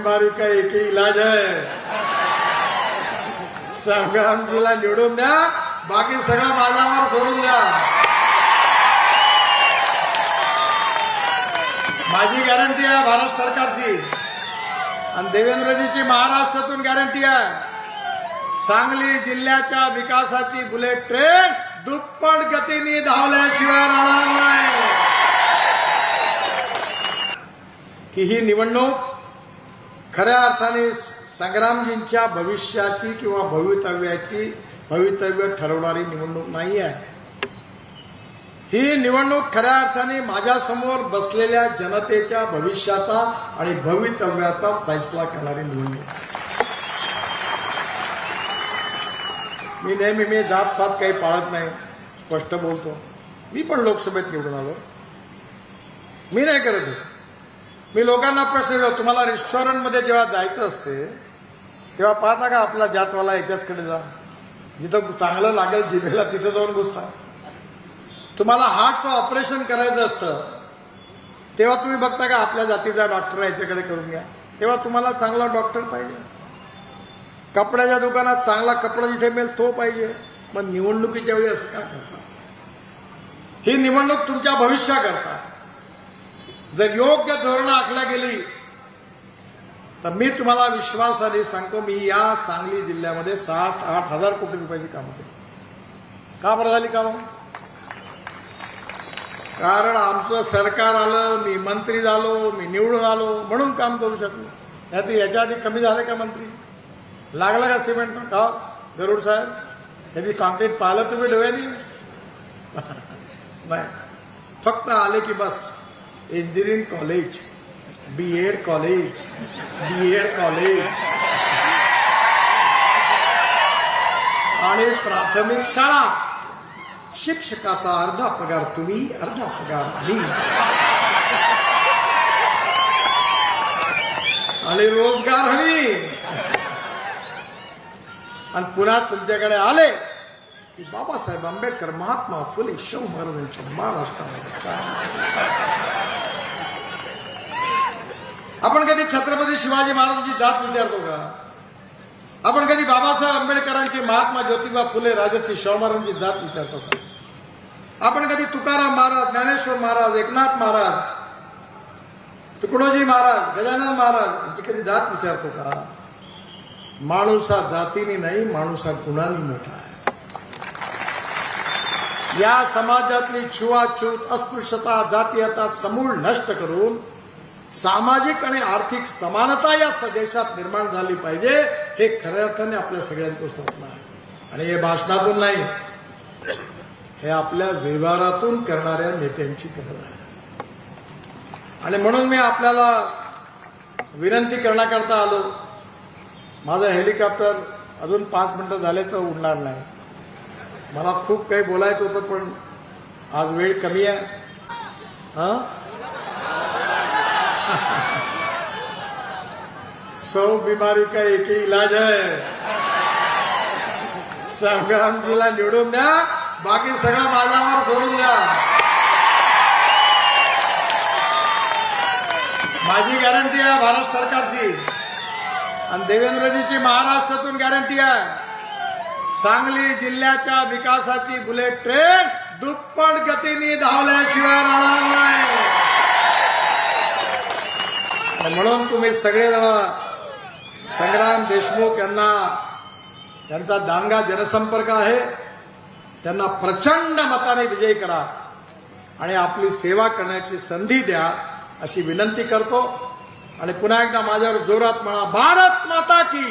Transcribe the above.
बीमारी का एक ही इलाज है। संग्रामजीला निवडून द्या बाकी सगळं माझ्यावर सोडून द्या। माझी गॅरंटी आहे भारत सरकारची. आणि देवेंद्रजीची महाराष्ट्रातून गॅरंटी आहे. सांगली जिल्ह्याच्या विकासाची बुलेट ट्रेन दुप्पट गतीने धावल्याशिवाय राहणार नाही. की ही निवडणूक खऱ्या अर्थाने संग्रामजींच्या भविष्याची किंवा भवितव्याची भवितव्य ठरवणारी निवडणूक नाही आहे. ही निवडणूक खऱ्या अर्थाने माझ्यासमोर बसलेल्या जनतेच्या भविष्याचा आणि भवितव्याचा फैसला करणारी निवडणूक मी नेहमी मी जात पात काही पाळत नाही स्पष्ट बोलतो. मी पण लोकसभेत निवडून आलो. मी नाही करत मी लोकांना प्रश्न विचारतो तुम्हाला रेस्टॉरंटमध्ये जेव्हा जायचं असते तेव्हा पाहता का आपला जातवाला याच्याचकडे जा. जिथं चांगलं लागेल जिभेला तिथं जाऊन बसता तुम्हाला हार्टचं ऑपरेशन करायचं असतं तेव्हा तुम्ही बघता का आपल्या जातीचा डॉक्टर याच्याकडे करून घ्या. तेव्हा तुम्हाला चांगला डॉक्टर पाहिजे. कपड्याच्या दुकानात चांगला कपडा जिथे मिळेल तो पाहिजे. मग निवडणुकीच्या वेळी असं का करता? ही निवडणूक तुमच्या भविष्याकरता. जर योग्य धोरणं आखल्या गेली तर मी तुम्हाला विश्वासाने सांगतो मी या सांगली जिल्ह्यामध्ये सात आठ हजार कोटी रुपयाची कामं केली. का बरं झाली कामं? कारण आमचं सरकार आलं मी मंत्री झालो मी निवडून आलो म्हणून काम करू शकलो. नाही याच्या आधी कमी झाले का मंत्री? लागला का सिमेंट? का? गरुड साहेब याची कॉन्क्रीट पाहिलं तुम्ही डोळ्यानी? नाही. फक्त आले की बस. Engineering college B Ed college B Ed college आणि प्राथमिक शाळा शिक्षकाचा अर्धा पगार तुम्ही अर्धा पगार मी आणि रोजगार हवी आणि पुन्हा तुमच्याकडे आले की बाबासाहेब आंबेडकर महात्मा फुले शाहू महाराजांच्या महाराष्ट्रामध्ये काय? आपण कधी छत्रपती शिवाजी महाराजांची जात विचारतो का? आपण कधी बाबासाहेब आंबेडकरांची महात्मा ज्योतिबा फुले राजश्री शाहू महाराजांची जात विचारतो का? आपण कधी तुकाराम महाराज ज्ञानेश्वर महाराज एकनाथ महाराज तुकडोजी महाराज गजानन महाराज यांची कधी जात विचारतो का? माणूस हा जातीने नाही माणूस हा गुणांनी मोठा आहे. या समाजातली छुआछूत अस्पृश्यता जातीयता समूळ नष्ट करून सामाजिक आणि आर्थिक समानता या देशात निर्माण झाली पाहिजे हे खऱ्या अर्थाने आपल्या सगळ्यांचं स्वप्न आहे. आणि हे भाषणातून नाही हे आपल्या व्यवहारातून करणाऱ्या नेत्यांची गरज आहे. आणि म्हणून मी आपल्याला विनंती करण्याकरता आलो. माझं हेलिकॉप्टर अजून पाच मिनिटं झाले तर उडणार नाही. मला खूप काही बोलायचं होतं पण आज वेळ कमी आहे. हा? सौ बीमारी का एक ही इलाज है। संग्रामजीला निवडून द्या बाकी सगळं माझ्यावर सोडून द्या. माझी गॅरंटी आहे भारत सरकारची. आणि देवेंद्रजीची महाराष्ट्रातून गॅरंटी आहे. सांगली जिल्ह्याच्या विकासाची बुलेट ट्रेन दुप्पट गतीने धावल्याशिवाय राहणार नाही. म्हणून तुम्ही सगळेजण संग्राम देशमुख यांना त्यांचा दांडगा जनसंपर्क आहे. त्यांना प्रचंड मताने विजयी करा आणि आपली सेवा करण्याची संधी द्या अशी विनंती करतो. आणि पुन्हा एकदा माझ्यावर जोरात म्हणा भारत माता की